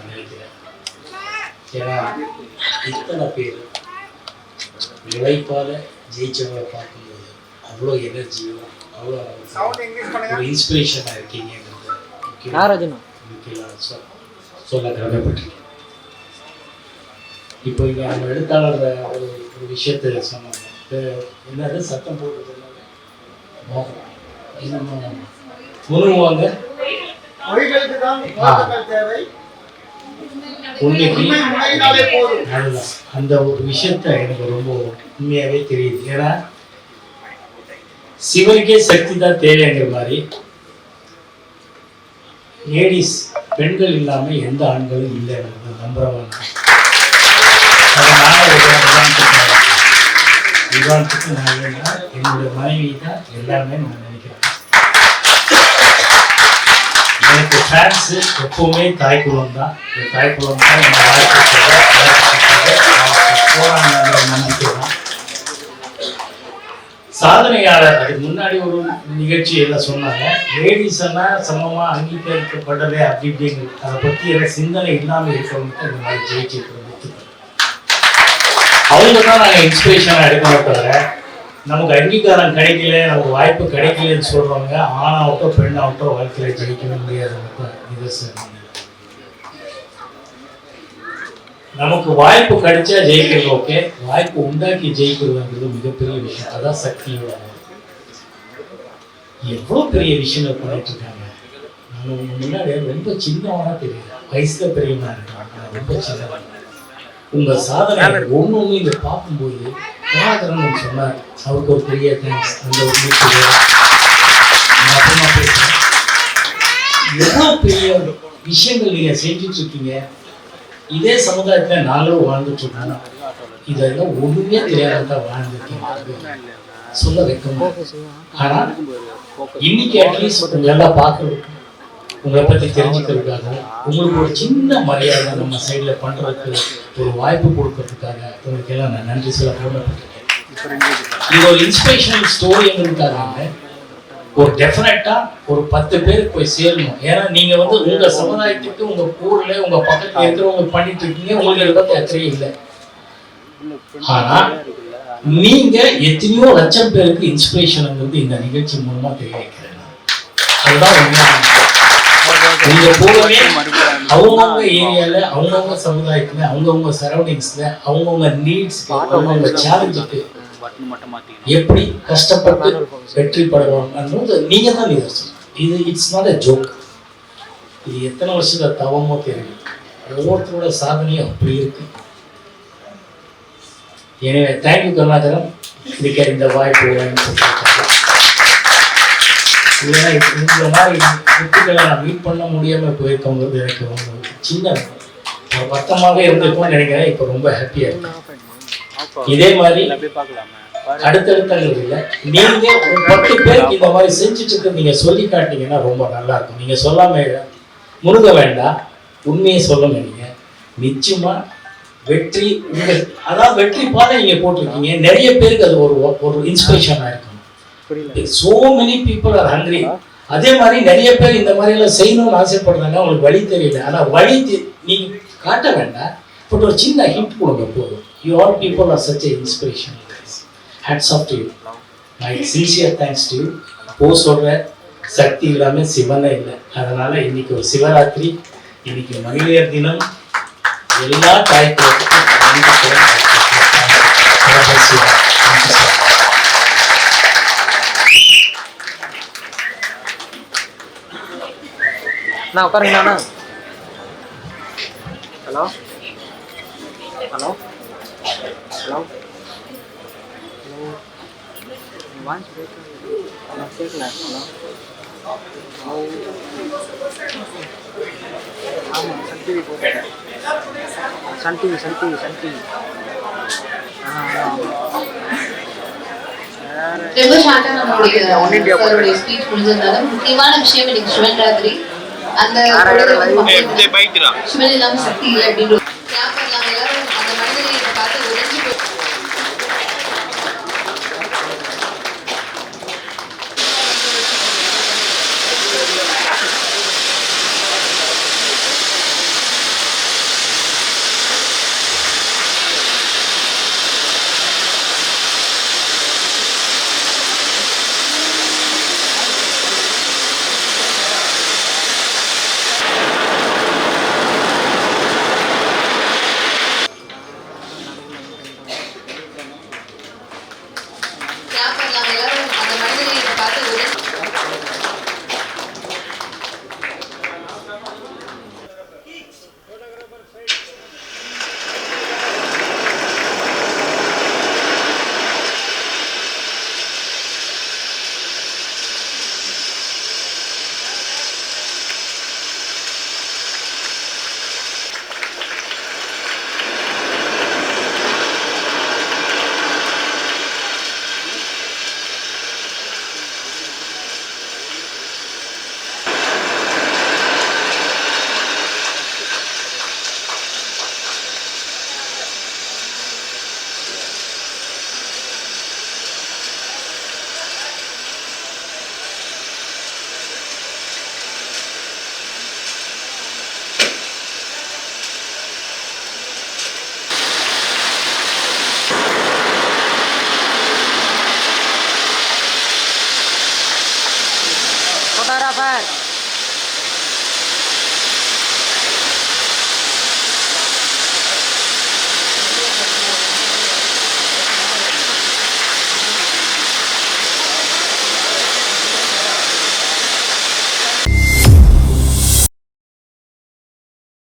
நினைக்கிறேன் ஏன்னா இத்தனை பேர் உழைப்பால ஜெயிச்சவங்களை பார்க்கும்போது அவ்வளோ எனர்ஜியும் அவ்வளோ ஒரு இன்ஸ்பிரேஷனாக முக்கியம். நாராஜனா சொல்ல கடமைப்பட்டிருக்கேன். இப்போ இங்கே நம்ம எழுத்தாளர் ஒரு ஒரு விஷயத்தை சொன்னாங்க. என்னது சத்தம் போதும். அதுதான். அந்த ஒரு விஷயத்த எனக்கு ரொம்ப உண்மையாவே தெரியுது. ஏன்னா சிவனுக்கே சக்தி தான் தேவைங்கிற மாதிரி லேடிஸ் பெண்கள் இல்லாமல் எந்த ஆண்களும் இல்லை நம்புறவன் அதனால உதாரணத்துக்கு நான் என்னன்னா என்னுடைய மனைவி தான் எல்லாமே நான் நினைக்கிறேன். எனக்கு ஃபேன்ஸு எப்பவுமே தாய் குலம் தான். இந்த தாய் குலம் தான் என்னை வாழ்க்கை போராடுற நம்பிக்கை தான். சாதனையாளர் அதுக்கு முன்னாடி ஒரு நிகழ்ச்சி எல்லாம் சொன்னாங்க லேடிஸ் எல்லாம் சமமா அங்கீகரிக்கப்படலை அப்படி இப்படின்னு அதை பத்தி எல்லாம் சிந்தனை இல்லாம இருக்கிறவங்க இந்த மாதிரி ஜெயிச்சிருக்கிறது அவங்க தான் நாங்கள் இன்ஸ்பிரேஷனாக எடுக்கணும் தவிர நமக்கு அங்கீகாரம் கிடைக்கல நமக்கு வாய்ப்பு கிடைக்கலன்னு சொல்றவங்க ஆணாவட்டோ பெண்ணாவட்டோ வாழ்க்கையில ஜெயிக்கவே முடியாதவங்க நிதர்சனம். நமக்கு வாய்ப்பு கிடைச்சா ஜெயிக்கிறது ஓகே வாய்ப்பு உண்டாக்கி ஜெயிக்கிறதுங்கிறது மிகப்பெரிய விஷயம். அதான் சக்தியோட எவ்வளோ பெரிய விஷயங்கள் பண்ணிட்டு இருக்காங்க. நான் உங்க முன்னாடி ரொம்ப சின்னவனா தெரியுது. வயசுல பெரியவனா இருக்காங்க ரொம்ப சின்னவன். உங்க சாதனை ஒண்ணு ஒண்ணு இதை பார்க்கும்போது கலாகரன் சொன்னார். அவருக்கு ஒரு பெரிய தேங்க்ஸ் அந்த ஒரு எவ்வளோ பெரிய விஷயங்கள் நீங்க செஞ்சுட்டு இருக்கீங்க. இதே சமுதாயத்துல நாங்களும் வாழ்ந்துட்டு இருக்கோம் இதெல்லாம் ஒண்ணுமே தெரியாத தான் சொல்ல வைக்கமா? ஆனா இன்னைக்கு அட்லீஸ்ட் உங்களை எல்லாம் பார்க்கறதுக்கு உங்களை பத்தி தெரிஞ்சுக்கிறதுக்காக உங்களுக்கு ஒரு சின்ன மரியாதை நம்ம சைடில் பண்றதுக்கு ஒரு வாய்ப்பு கொடுக்கறதுக்காக உங்களுக்கு எல்லாம் நான் நன்றி சொல்ல கடமைப்பட்டிருக்கேன் இது ஒரு இன்ஸ்பிரேஷனல் ஸ்டோரிங்கிறதுக்காக ஒரு டெஃபினட்டா ஒரு பத்து பேர் போய் சேரணும். ஏன்னா நீங்க வந்து உங்க சமுதாயத்துக்கு உங்க ஊர்ல உங்க பக்கத்துல இருக்கிறவங்க பண்ணிட்டு இருக்கீங்க உங்களுக்கு இதை பத்தி அக்கறையே இல்லை. ஆனா நீங்க எத்தனையோ லட்சம் பேருக்கு இன்ஸ்பிரேஷன்ங்கிறது இந்த நிகழ்ச்சி மூலமா தெரிய வைக்கிறேன் அதுதான் உண்மையான நீங்க போகவே அவங்கவுங்க ஏரியால அவங்கவுங்க சமுதாயத்துல அவங்கவுங்க சரௌண்டிங்ஸ்ல அவங்கவுங்க நீட்ஸ் அவங்கவுங்க சேலஞ்சுக்கு பட்டன் மட்டும் மாற்றிக்கணும் எப்படி கஷ்டப்பட்டு வெற்றி பெறணும்ன்றது நீங்கள் தான் நிதர்சனம். இது இட்ஸ் நாட் அ ஜோக் இது எத்தனை வருஷத்துல தவமோ தெரியும் ஒவ்வொருத்தரோட சாதனையும் அப்படி இருக்கு. எனவே தேங்க்யூ கருணாகரம் இதுக்கு இந்த வாய்ப்பு வாங்கி இந்த மாதிரி முத்துக்களை நான் மீட் பண்ண முடியாமல் போயிருக்கவங்க எனக்கு ரொம்ப சின்ன ஒரு வருத்தமாக இருந்திருக்கும்னு நினைக்கிறேன். இப்போ ரொம்ப ஹாப்பியாக இருக்கு. இதே மாதிரி நீங்க ஒரு பத்து பேருக்கு இந்த மாதிரி செஞ்சுட்டு நீங்க சொல்லி காட்டினீங்கன்னா ரொம்ப நல்லா இருக்கும் நீங்க சொல்லாம முருக வேண்டாம் உண்மையை சொல்லுங்க நீங்க. நிச்சயமா வெற்றி உங்க அதான் வெற்றி பாதை நீங்க போட்டிருக்கீங்க. நிறைய பேருக்கு அது ஒரு ஒரு இன்ஸ்பிரேஷனா இருக்கும். So many people are hungry அதே மாதிரி நிறைய பேர் இந்த மாதிரி எல்லாம் செய்யணும்னு ஆசைப்படுறாங்க. அவங்களுக்கு வழி தெரியல. ஆனா வழி நீங்க காட்ட வேண்டாம். பட் ஒரு சின்ன ஹிண்ட் கொடுங்க போதும். You people are such an inspiration hats off to you my sincere thanks to you போ சக்தி இல்லாமல் சிவனே இல்லை. அதனால இன்னைக்கு ஒரு சிவராத்திரி இன்னைக்கு மகளிர் தினம். எல்லா தாய்க்குறதுக்கும் நான் உட்காருங்கண்ணா hello? Hello? Hello hello voice கேட்கல கேட்கல ஹலோ ஆமாம் சன் டிவி போட்டுருக்கேன் Sun TV Sun TV Sun TV ஆ ஆமாம் ரொம்ப ஷார்ட்டா நம்மளுடைய One India சாருடைய ஸ்பீச் முடிஞ்சதுனால முக்கியமான விஷயம் சிவன் ராத்திரி அந்த சிவன் இல்லாம சக்தி இல்லை அப்படின்னு আবার